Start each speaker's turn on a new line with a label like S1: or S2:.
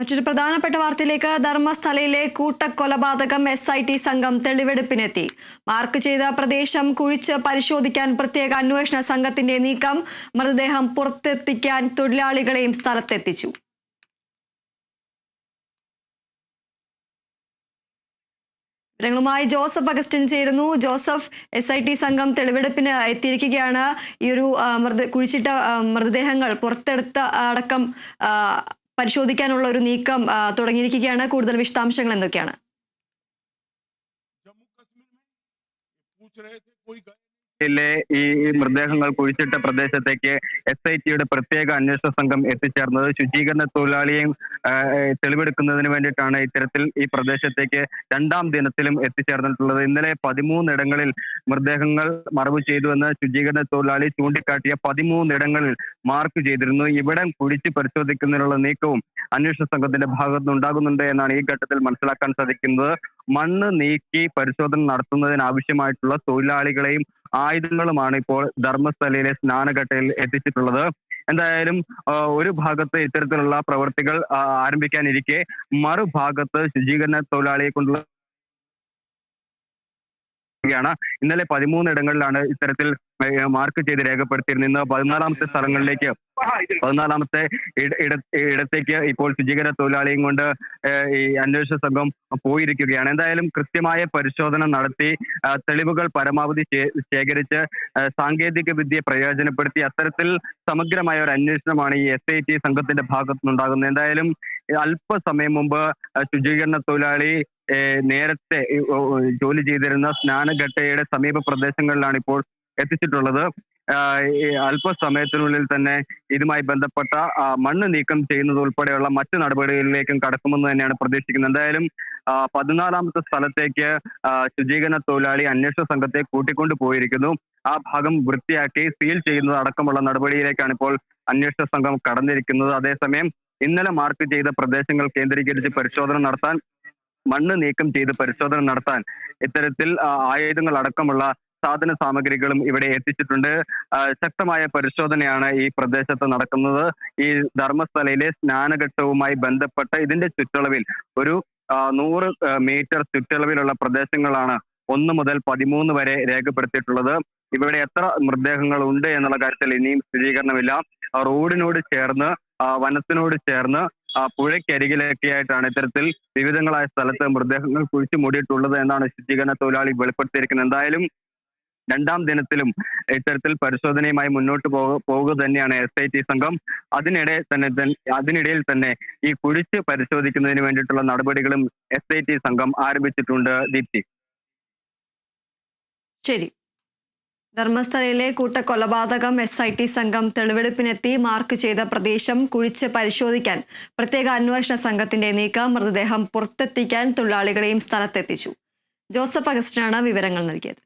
S1: മറ്റൊരു പ്രധാനപ്പെട്ട വാർത്തയിലേക്ക് ധർമ്മസ്ഥലയിലെ കൂട്ടക്കൊലപാതകം എസ് ഐ ടി സംഘം തെളിവെടുപ്പിനെത്തി. മാർക്ക് ചെയ്ത പ്രദേശം കുഴിച്ച് പരിശോധിക്കാൻ പ്രത്യേക അന്വേഷണ സംഘത്തിന്റെ നീക്കം മൃതദേഹം പുറത്തെത്തിക്കാൻ തൊഴിലാളികളെയും സ്ഥലത്തെത്തിച്ചു. വിവരങ്ങളുമായി ജോസഫ് അഗസ്റ്റിൻ ചേരുന്നു. ജോസഫ് എസ് ഐ ടി സംഘം തെളിവെടുപ്പിന് എത്തിയിരിക്കുകയാണ്. ഈ ഒരു മൃത കുഴിച്ചിട്ട മൃതദേഹങ്ങൾ പുറത്തെടുത്ത അടക്കം പരിശോധിക്കാനുള്ള ഒരു നീക്കം തുടങ്ങിയിരിക്കുകയാണ്. കൂടുതൽ വിശദാംശങ്ങൾ എന്തൊക്കെയാണ്? ിലെ
S2: ഈ മൃതദേഹങ്ങൾ കുഴിച്ചിട്ട പ്രദേശത്തേക്ക് എസ് ഐ ടിയുടെ പ്രത്യേക അന്വേഷണ സംഘം എത്തിച്ചേർന്നത്. ശുചീകരണ തൊഴിലാളിയെയും തെളിവെടുക്കുന്നതിന് വേണ്ടിയിട്ടാണ് ഇത്തരത്തിൽ ഈ പ്രദേശത്തേക്ക് രണ്ടാം ദിനത്തിലും എത്തിച്ചേർന്നിട്ടുള്ളത്. ഇന്നലെ പതിമൂന്നിടങ്ങളിൽ മൃതദേഹങ്ങൾ മറവ് ചെയ്തുവെന്ന് ശുചീകരണ തൊഴിലാളി ചൂണ്ടിക്കാട്ടിയ പതിമൂന്നിടങ്ങളിൽ മാർക്ക് ചെയ്തിരുന്നു. ഇവിടം കുഴിച്ച് പരിശോധിക്കുന്നതിനുള്ള നീക്കവും അന്വേഷണ സംഘത്തിന്റെ ഭാഗത്തുനിന്നുണ്ടാകുന്നുണ്ട് എന്നാണ് ഈ ഘട്ടത്തിൽ മനസ്സിലാക്കാൻ സാധിക്കുന്നത്. മണ്ണ് നീക്കി പരിശോധന നടത്തുന്നതിന് ആവശ്യമായിട്ടുള്ള തൊഴിലാളികളെയും ആയുധങ്ങളുമാണ് ഇപ്പോൾ ധർമ്മസ്ഥലയിലെ സ്നാനഘട്ടയിൽ എത്തിച്ചിട്ടുള്ളത്. എന്തായാലും ഒരു ഭാഗത്ത് ഇത്തരത്തിലുള്ള പ്രവൃത്തികൾ ആരംഭിക്കാനിരിക്കെ മറുഭാഗത്ത് ശുചീകരണ തൊഴിലാളിയെ കൊണ്ടുള്ള ഇന്നലെ പതിമൂന്നിടങ്ങളിലാണ് ഇത്തരത്തിൽ മാർക്ക് ചെയ്ത് രേഖപ്പെടുത്തിയിരുന്നു ഇന്ന് പതിനാലാമത്തെ സ്ഥലങ്ങളിലേക്ക്. പതിനാലാമത്തെ ഇട- ഇട- ഇടത്തേക്ക് ഇപ്പോൾ ശുചീകരണ തൊഴിലാളിയും കൊണ്ട് ഈ അന്വേഷണ സംഘം പോയിരിക്കുകയാണ്. എന്തായാലും കൃത്യമായ പരിശോധന നടത്തി തെളിവുകൾ പരമാവധി ശേഖരിച്ച് സാങ്കേതിക വിദ്യ പ്രയോജനപ്പെടുത്തി അത്തരത്തിൽ സമഗ്രമായ ഒരു അന്വേഷണമാണ് ഈ എസ് ഐ ടി സംഘത്തിന്റെ ഭാഗത്തു നിന്നുണ്ടാകുന്നത് എന്തായാലും അല്പസമയം മുമ്പ് ശുചീകരണ തൊഴിലാളി നേരത്തെ ജോലി ചെയ്തിരുന്ന സ്നാനഘട്ടയുടെ സമീപ പ്രദേശങ്ങളിലാണ് ഇപ്പോൾ എത്തിച്ചിട്ടുള്ളത്. അല്പസമയത്തിനുള്ളിൽ തന്നെ ഇതുമായി ബന്ധപ്പെട്ട മണ്ണ് നീക്കം ചെയ്യുന്നത് ഉൾപ്പെടെയുള്ള മറ്റു നടപടികളിലേക്കും കടക്കുമെന്ന് തന്നെയാണ് പ്രതീക്ഷിക്കുന്നത്. എന്തായാലും പതിനാലാമത്തെ സ്ഥലത്തേക്ക് ശുചീകരണ തൊഴിലാളി അന്വേഷണ സംഘത്തെ കൂട്ടിക്കൊണ്ടു പോയിരിക്കുന്നു. ആ ഭാഗം വൃത്തിയാക്കി സീൽ ചെയ്യുന്നത് അടക്കമുള്ള നടപടിയിലേക്കാണ് ഇപ്പോൾ അന്വേഷണ സംഘം കടന്നിരിക്കുന്നത്. അതേസമയം ഇന്നലെ മാർക്ക് ചെയ്ത പ്രദേശങ്ങൾ കേന്ദ്രീകരിച്ച് പരിശോധന നടത്താൻ മണ്ണ് നീക്കം ചെയ്ത് പരിശോധന നടത്താൻ ഇത്തരത്തിൽ ആയുധങ്ങൾ അടക്കമുള്ള സാധന സാമഗ്രികളും ഇവിടെ എത്തിച്ചിട്ടുണ്ട്. ശക്തമായ പരിശോധനയാണ് ഈ പ്രദേശത്ത് നടക്കുന്നത്. ഈ ധർമ്മസ്ഥലയിലെ സ്നാനഘട്ടവുമായി ബന്ധപ്പെട്ട ഇതിന്റെ ചുറ്റളവിൽ ഒരു നൂറ് മീറ്റർ ചുറ്റളവിലുള്ള പ്രദേശങ്ങളാണ് ഒന്ന് മുതൽ പതിമൂന്ന് വരെ രേഖപ്പെടുത്തിയിട്ടുള്ളത്. ഇവിടെ എത്ര മൃതദേഹങ്ങൾ ഉണ്ട് എന്നുള്ള കാര്യത്തിൽ ഇനിയും സ്ഥിരീകരണമില്ല. റോഡിനോട് ചേർന്ന് വനത്തിനോട് ചേർന്ന് പുഴയ്ക്കരികിലൊക്കെ ആയിട്ടാണ് ഇത്തരത്തിൽ വിവിധങ്ങളായ സ്ഥലത്ത് മൃതദേഹങ്ങൾ കുഴിച്ചു മൂടിയിട്ടുള്ളത് എന്നാണ് ശുചീകരണ തൊഴിലാളി വെളിപ്പെടുത്തിയിരിക്കുന്നത്. എന്തായാലും രണ്ടാം ദിനത്തിലും ഇത്തരത്തിൽ പരിശോധനയുമായി മുന്നോട്ട് പോക- പോവുക തന്നെയാണ് എസ് ഐ ടി സംഘം. അതിനിടെ തന്നെ അതിനിടയിൽ തന്നെ ഈ കുഴിച്ച് പരിശോധിക്കുന്നതിന് വേണ്ടിയിട്ടുള്ള നടപടികളും എസ് ഐ ടി സംഘം ആരംഭിച്ചിട്ടുണ്ട് ദീപ്തി.
S1: ശരി. ധർമ്മസ്ഥലയിലെ കൂട്ടക്കൊലപാതകം എസ് ഐ ടി സംഘം തെളിവെടുപ്പിനെത്തി മാർക്ക് ചെയ്ത പ്രദേശം കുഴിച്ച് പരിശോധിക്കാൻ പ്രത്യേക അന്വേഷണ സംഘത്തിന്റെ നീക്കം മൃതദേഹം പുറത്തെത്തിക്കാൻ തൊഴിലാളികളെയും സ്ഥലത്തെത്തിച്ചു. ജോസഫ് അഗസ്റ്റിനാണ് വിവരങ്ങൾ നൽകിയത്.